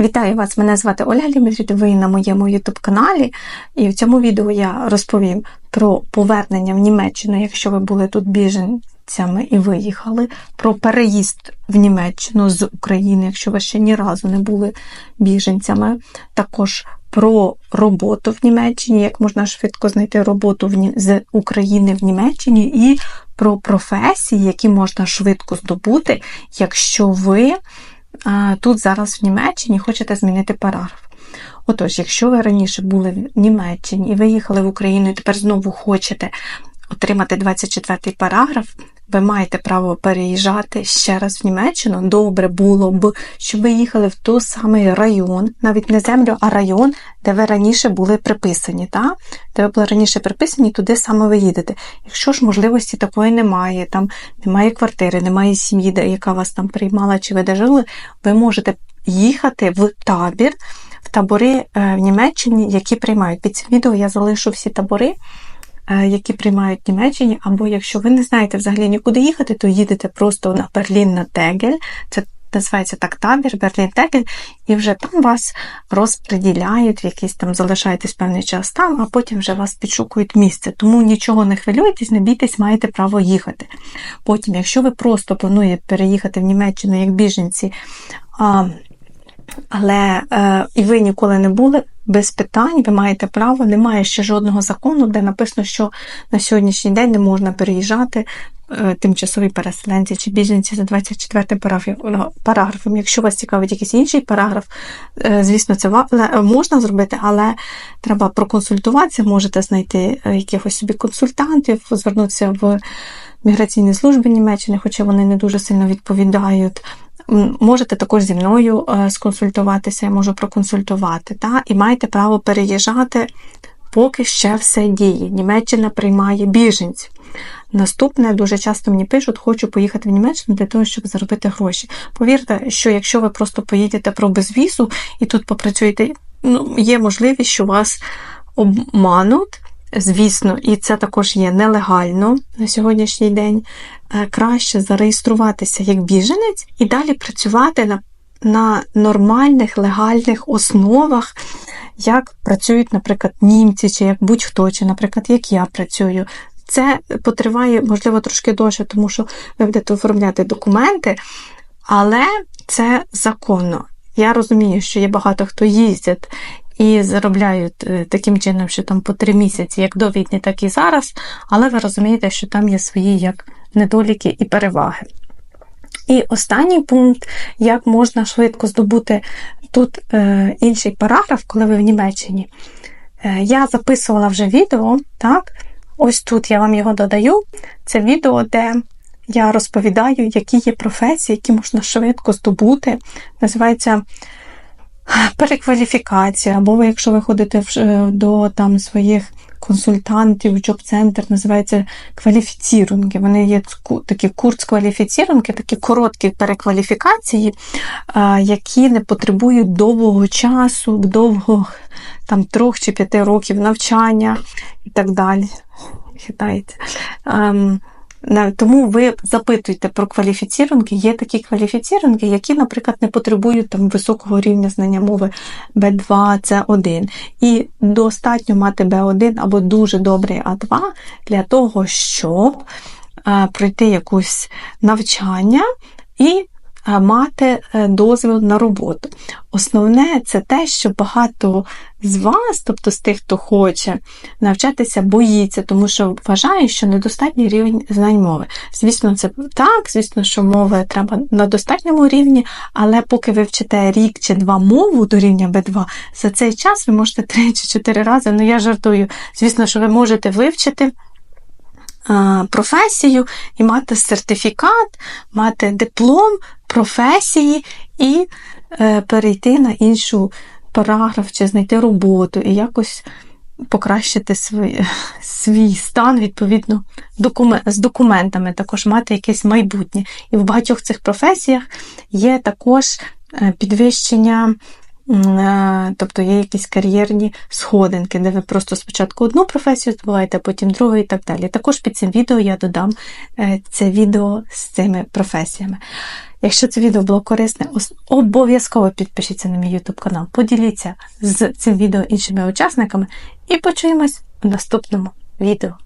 Вітаю вас! Мене звати Ольга Лімітрід, ви на моєму YouTube каналі. І в цьому відео я розповім про повернення в Німеччину, якщо ви були тут біженцями і виїхали, про переїзд в Німеччину з України, якщо ви ще ні разу не були біженцями. Також про роботу в Німеччині, як можна швидко знайти роботу в з України в Німеччині, і про професії, які можна швидко здобути, якщо ви тут зараз в Німеччині хочете змінити параграф. Отож, якщо ви раніше були в Німеччині і виїхали в Україну, і тепер знову хочете отримати 24 параграф, ви маєте право переїжджати ще раз в Німеччину. Добре було б, щоб ви їхали в той самий район, навіть не землю, а район, де ви раніше були приписані. Та? Де ви були раніше приписані, туди саме ви їдете. Якщо ж можливості такої немає, там немає квартири, немає сім'ї, яка вас там приймала чи ви де жили, ви можете їхати в табір, в табори е, в Німеччині, які приймають. Під цим відео я залишу всі табори, які приймають в Німеччині, або якщо ви не знаєте взагалі нікуди їхати, то їдете просто на Берлін на Тегель. Це називається так табір, Берлін Тегель, і вже там вас розподіляють, в якийсь там залишаєтесь певний час там, а потім вже вас підшукують місце. Тому нічого не хвилюйтесь, не бійтесь, маєте право їхати. Потім, якщо ви просто плануєте переїхати в Німеччину як біженці, але е, і ви ніколи не були без питань, ви маєте право, немає ще жодного закону, де написано, що на сьогоднішній день не можна переїжджати е, тимчасові переселенці чи біженці за 24 параграф- параграфом. Якщо вас цікавить якийсь інший параграф, е, звісно, це можна зробити, але треба проконсультуватися, можете знайти е, якихось собі консультантів, звернутися в міграційні служби Німеччини, хоча вони не дуже сильно відповідають. Можете також зі мною е, сконсультуватися, я можу проконсультувати. Та? І маєте право переїжджати, поки ще все діє. Німеччина приймає біженців. Наступне дуже часто мені пишуть, хочу поїхати в Німеччину для того, щоб заробити гроші. Повірте, що якщо ви просто поїдете про безвізу і тут попрацюєте, ну, є можливість, що вас обмануть. Звісно, і це також є нелегально на сьогоднішній день. Е, Краще зареєструватися як біженець і далі працювати на, на нормальних легальних основах, як працюють, наприклад, німці, чи як будь-хто, чи, наприклад, як я працюю. Це потриває, можливо, трошки довше, тому що ви будете оформляти документи, але це законно. Я розумію, що є багато хто їздять і заробляють е, таким чином, що там по три місяці, як до війни, так і зараз. Але ви розумієте, що там є свої як недоліки і переваги. І останній пункт, як можна швидко здобути тут е, інший параграф, коли ви в Німеччині. Е, я записувала вже відео, так? Ось тут я вам його додаю. Це відео, де я розповідаю, які є професії, які можна швидко здобути. Називається перекваліфікація, або якщо ви ходите в, е, до там своїх консультантів, джоб-центр, називається кваліфіцірунки. Вони є такі курс кваліфіцірунки, такі короткі перекваліфікації, які не потребують довгого часу, довго там трьох чи п'яти років навчання і так далі. Хитається. Тому ви запитуєте про кваліфіцірунки. Є такі кваліфіцірунки, які, наприклад, не потребують там високого рівня знання мови B2, C1. І достатньо мати B1 або дуже добрий А2 для того, щоб е, пройти якусь навчання і мати е, дозвіл на роботу. Основне це те, що багато з вас, тобто з тих, хто хоче навчатися, боїться, тому що вважає, що недостатній рівень знань мови. Звісно, це так, звісно, що мови треба на достатньому рівні, але поки ви вчите рік чи два мову до рівня B2, за цей час ви можете три чи чотири рази, ну я жартую. Звісно, що ви можете вивчити професію і мати сертифікат, мати диплом професії і е, перейти на іншу параграф чи знайти роботу і якось покращити свій, свій стан відповідно докумен- з документами, також мати якесь майбутнє. І в багатьох цих професіях є також е, підвищення Тобто є якісь кар'єрні сходинки, де ви просто спочатку одну професію здобуваєте, а потім другу і так далі. Також під цим відео я додам е, це відео з цими професіями. Якщо це відео було корисне, обов'язково підпишіться на мій YouTube канал, поділіться з цим відео іншими учасниками і почуємось у наступному відео.